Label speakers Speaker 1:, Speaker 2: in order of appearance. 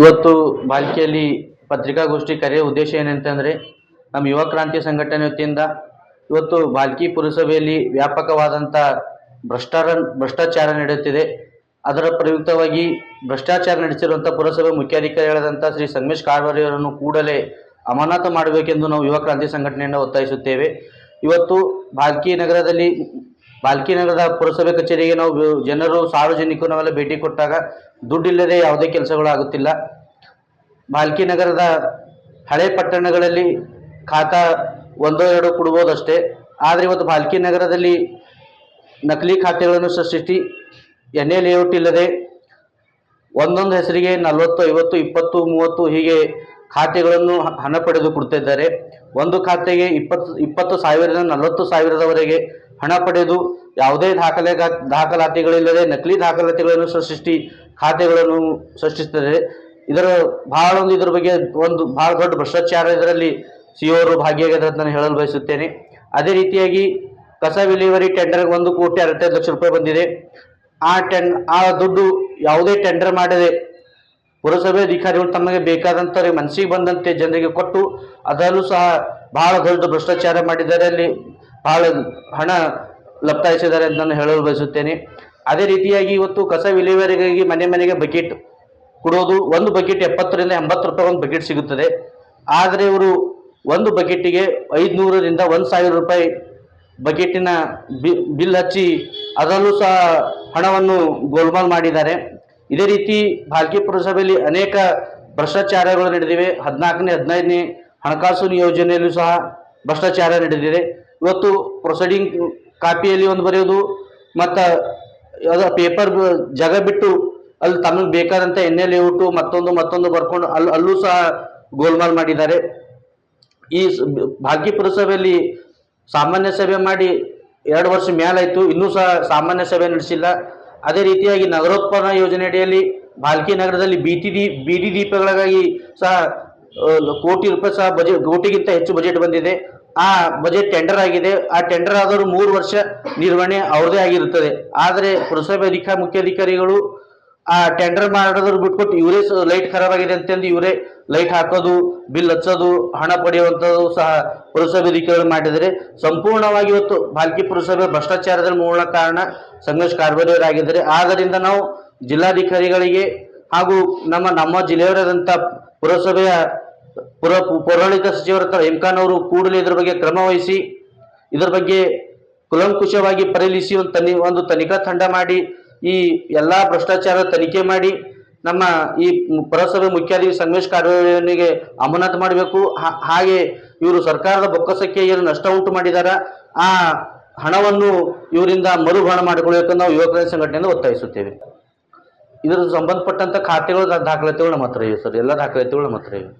Speaker 1: ಇವತ್ತು ಬಾಲ್ಕಿಯಲ್ಲಿ ಪತ್ರಿಕಾಗೋಷ್ಠಿ ಕರೆಯ ಉದ್ದೇಶ ಏನಂತಂದರೆ, ನಮ್ಮ ಯುವ ಕ್ರಾಂತಿ ಸಂಘಟನೆ ವತಿಯಿಂದ ಇವತ್ತು ಬಾಲ್ಕಿ ಪುರಸಭೆಯಲ್ಲಿ ವ್ಯಾಪಕವಾದಂಥ ಭ್ರಷ್ಟಾರ, ಭ್ರಷ್ಟಾಚಾರ ನಡೆಯುತ್ತಿದೆ. ಅದರ ಪ್ರಯುಕ್ತವಾಗಿ ಭ್ರಷ್ಟಾಚಾರ ನಡೆಸಿರುವಂಥ ಪುರಸಭೆ ಮುಖ್ಯಾಧಿಕಾರಿಗಳಾದಂಥ ಶ್ರೀ ಸಂಗಮೇಶ್ ಕಾರವಾರಿಯವರನ್ನು ಕೂಡಲೇ ಅಮಾನತು ಮಾಡಬೇಕೆಂದು ನಾವು ಯುವ ಕ್ರಾಂತಿ ಸಂಘಟನೆಯಿಂದ ಒತ್ತಾಯಿಸುತ್ತೇವೆ. ಇವತ್ತು ಬಾಲ್ಕಿ ನಗರದಲ್ಲಿ ಬಾಲ್ಕಿ ನಗರದ ಪುರಸಭೆ ಕಚೇರಿಗೆ ನಾವು ಜನರು ಸಾರ್ವಜನಿಕರು ನಾವೆಲ್ಲ ಭೇಟಿ ಕೊಟ್ಟಾಗ ದುಡ್ಡಿಲ್ಲದೆ ಯಾವುದೇ ಕೆಲಸಗಳು ಆಗುತ್ತಿಲ್ಲ. ಬಾಲ್ಕಿ ನಗರದ ಹಳೆ ಪಟ್ಟಣಗಳಲ್ಲಿ ಖಾತಾ ಒಂದೋ ಎರಡೋ ಕೊಡ್ಬೋದಷ್ಟೇ. ಆದರೆ ಇವತ್ತು ಬಾಲ್ಕಿ ನಗರದಲ್ಲಿ ನಕಲಿ ಖಾತೆಗಳನ್ನು ಸೃಷ್ಟಿಸಿ ಎನ್ ಎ ಲೇಔಟ್ ಇಲ್ಲದೆ ಒಂದೊಂದು ಹೆಸರಿಗೆ ನಲವತ್ತು, ಐವತ್ತು, ಇಪ್ಪತ್ತು, ಮೂವತ್ತು ಹೀಗೆ ಖಾತೆಗಳನ್ನು ಹಣ ಪಡೆದು ಕೊಡ್ತಿದ್ದಾರೆ. ಒಂದು ಖಾತೆಗೆ ಇಪ್ಪತ್ತು ಇಪ್ಪತ್ತು ಸಾವಿರದಿಂದ ನಲವತ್ತು ಸಾವಿರದವರೆಗೆ ಹಣ ಪಡೆದು ಯಾವುದೇ ದಾಖಲೆ ದಾಖಲಾತಿಗಳಿಲ್ಲದೆ ನಕಲಿ ದಾಖಲಾತಿಗಳನ್ನು ಸೃಷ್ಟಿ, ಖಾತೆಗಳನ್ನು ಸೃಷ್ಟಿಸುತ್ತದೆ ಇದರ ಬಹಳ ಒಂದು ಇದರ ಬಗ್ಗೆ ಒಂದು ಬಹಳ ದೊಡ್ಡ ಭ್ರಷ್ಟಾಚಾರ ಇದರಲ್ಲಿ ಸಿ ಅವರು ಭಾಗಿಯಾಗಿದೆ ಅಂತ ನಾನು ಹೇಳಲು ಬಯಸುತ್ತೇನೆ. ಅದೇ ರೀತಿಯಾಗಿ ಕಸ ವಿಲೇವರಿ ಟೆಂಡರ್ಗೆ ಒಂದು ಕೋಟಿ ಅರವತ್ತೈದು ಲಕ್ಷ ರೂಪಾಯಿ ಬಂದಿದೆ. ಆ ಟೆನ್, ಆ ದುಡ್ಡು ಯಾವುದೇ ಟೆಂಡರ್ ಮಾಡದೆ ಪುರಸಭೆ ಅಧಿಕಾರಿಗಳು ತಮಗೆ ಬೇಕಾದಂಥವ್ರಿಗೆ ಮನಸ್ಸಿಗೆ ಬಂದಂತೆ ಜನರಿಗೆ ಕೊಟ್ಟು ಅದರಲ್ಲೂ ಸಹ ಬಹಳ ದೊಡ್ಡ ಭ್ರಷ್ಟಾಚಾರ ಮಾಡಿದ್ದಾರೆ. ಅಲ್ಲಿ ಬಹಳ ಹಣ ಲಪ್ತಾಯಿಸಿದ್ದಾರೆ ಅಂತ ನಾನು ಹೇಳಲು ಬಯಸುತ್ತೇನೆ. ಅದೇ ರೀತಿಯಾಗಿ ಇವತ್ತು ಕಸ ವಿಲೇವಾರಿಗಾಗಿ ಮನೆ ಮನೆಗೆ ಬಕೆಟ್ ಕೊಡೋದು, ಒಂದು ಬಕೆಟ್ ಎಪ್ಪತ್ತರಿಂದ ಎಂಬತ್ತು ರೂಪಾಯಿ ಒಂದು ಬಕೆಟ್ ಸಿಗುತ್ತದೆ. ಆದರೆ ಇವರು ಒಂದು ಬಕೆಟಿಗೆ ಐದುನೂರರಿಂದ ಒಂದು ಸಾವಿರ ರೂಪಾಯಿ ಬಕೆಟಿನ ಬಿಲ್ ಹಚ್ಚಿ ಅದರಲ್ಲೂ ಸಹ ಹಣವನ್ನು ಗೋಲ್ಮಾಲ್ ಮಾಡಿದ್ದಾರೆ. ಇದೇ ರೀತಿ ಭಾಲ್ಕಿ ಪುರಸಭೆಯಲ್ಲಿ ಅನೇಕ ಭ್ರಷ್ಟಾಚಾರಗಳು ನಡೆದಿವೆ. ಹದಿನಾಲ್ಕನೇ, ಹದಿನೈದನೇ ಹಣಕಾಸು ಯೋಜನೆಯಲ್ಲೂ ಸಹ ಭ್ರಷ್ಟಾಚಾರ ನಡೆದಿದೆ. ಇವತ್ತು ಪ್ರೊಸೀಡಿಂಗ್ ಕಾಪಿಯಲ್ಲಿ ಒಂದು ಬರೆಯೋದು, ಮತ್ತು ಯಾವುದೋ ಪೇಪರ್ ಜಾಗ ಬಿಟ್ಟು ಅಲ್ಲಿ ತಮಗೆ ಬೇಕಾದಂಥ ಎನ್ ಎಲ್ ಲೇಔಟು ಮತ್ತೊಂದು ಮತ್ತೊಂದು ಬರ್ಕೊಂಡು ಅಲ್ಲಿ ಅಲ್ಲೂ ಸಹ ಗೋಲ್ಮಾಲ್ ಮಾಡಿದ್ದಾರೆ. ಈ ಭಾಗ್ಯ ಪುರಸಭೆಯಲ್ಲಿ ಸಾಮಾನ್ಯ ಸಭೆ ಮಾಡಿ ಎರಡು ವರ್ಷ ಮೇಲಾಯಿತು ಇನ್ನೂ ಸಹ ಸಾಮಾನ್ಯ ಸಭೆ ನಡೆಸಿಲ್ಲ. ಅದೇ ರೀತಿಯಾಗಿ ನಗರೋತ್ಪನ್ನ ಯೋಜನೆ ಅಡಿಯಲ್ಲಿ ಭಾಲ್ಕಿ ನಗರದಲ್ಲಿ ಬೀದಿ ದೀ ಬೀದಿ ದೀಪಗಳಿಗಾಗಿ ಸಹ ಕೋಟಿ ರೂಪಾಯಿ ಸಹ ಬಜೆಟ್ ಕೋಟಿಗಿಂತ ಹೆಚ್ಚು ಬಜೆಟ್ ಬಂದಿದೆ. ಆ ಬಜೆಟ್ ಟೆಂಡರ್ ಆಗಿದೆ. ಆ ಟೆಂಡರ್ ಆದವರು ಮೂರು ವರ್ಷ ನಿರ್ವಹಣೆ ಅವ್ರದೇ ಆಗಿರುತ್ತದೆ. ಆದರೆ ಪುರಸಭೆ ಅಧಿಕಾರಿ ಮುಖ್ಯಾಧಿಕಾರಿಗಳು ಆ ಟೆಂಡರ್ ಮಾಡೋದ್ರ ಬಿಟ್ಕೊಟ್ಟು ಇವರೇ ಲೈಟ್ ಖರಾಬ್ ಆಗಿದೆ ಅಂತಂದು ಇವರೇ ಲೈಟ್ ಹಾಕೋದು ಬಿಲ್ ಹಚ್ಚೋದು, ಹಣ ಪಡೆಯುವಂಥದ್ದು ಸಹ ಪುರಸಭೆ ಅಧಿಕಾರಿಗಳು ಮಾಡಿದರೆ ಸಂಪೂರ್ಣವಾಗಿ ಇವತ್ತು ಬಾಲ್ಕಿ ಪುರಸಭೆ ಭ್ರಷ್ಟಾಚಾರದ ಮೂಲ ಕಾರಣ ಸಂಘರ್ಷ ಕಾರ್ಬಾರಿಯವರಾಗಿದ್ದಾರೆ ಆದ್ದರಿಂದ ನಾವು ಜಿಲ್ಲಾಧಿಕಾರಿಗಳಿಗೆ ಹಾಗೂ ನಮ್ಮ ನಮ್ಮ ಜಿಲ್ಲೆಯವರಾದಂಥ ಪುರಸಭೆಯ ಪುರ ಪೌರಾಡಳಿತ ಸಚಿವರ ಹತ್ರ ಎಂ ಅವರು ಕೂಡಲೇ ಇದರ ಬಗ್ಗೆ ಕ್ರಮ ವಹಿಸಿ, ಇದರ ಬಗ್ಗೆ ಕುಲಂಕುಷವಾಗಿ ಪರಿಶೀಲಿಸಿ ಒಂದು ತನಿ, ಒಂದು ತನಿಖಾ ತಂಡ ಮಾಡಿ, ಈ ಎಲ್ಲ ಭ್ರಷ್ಟಾಚಾರ ತನಿಖೆ ಮಾಡಿ, ನಮ್ಮ ಈ ಪುರಸಭೆ ಮುಖ್ಯಾಧಿಕಾರಿ ಸಂಗಮೇಶ್ ಕಾರವಾರಿಯವರಿಗೆ ಅಮಾನತು ಮಾಡಬೇಕು. ಹಾಗೆ ಇವರು ಸರ್ಕಾರದ ಬೊಕ್ಕಸಕ್ಕೆ ಏನು ನಷ್ಟ ಉಂಟು ಮಾಡಿದಾರ, ಆ ಹಣವನ್ನು ಇವರಿಂದ ಮರುಭರಣ ಮಾಡಿಕೊಳ್ಳಬೇಕು ನಾವು ಯುವಕರ ಸಂಘಟನೆಯಿಂದ ಒತ್ತಾಯಿಸುತ್ತೇವೆ. ಇದರ ಸಂಬಂಧಪಟ್ಟಂತ ಖಾತೆಗಳು ದಾಖಲಾತಿಗಳು ನಮ್ಮ ಹತ್ರ ಇವೆ ಸರ್. ಎಲ್ಲ ದಾಖಲಾತಿಗಳು ನಮ್ಮ ಹತ್ರ ಇವೆ.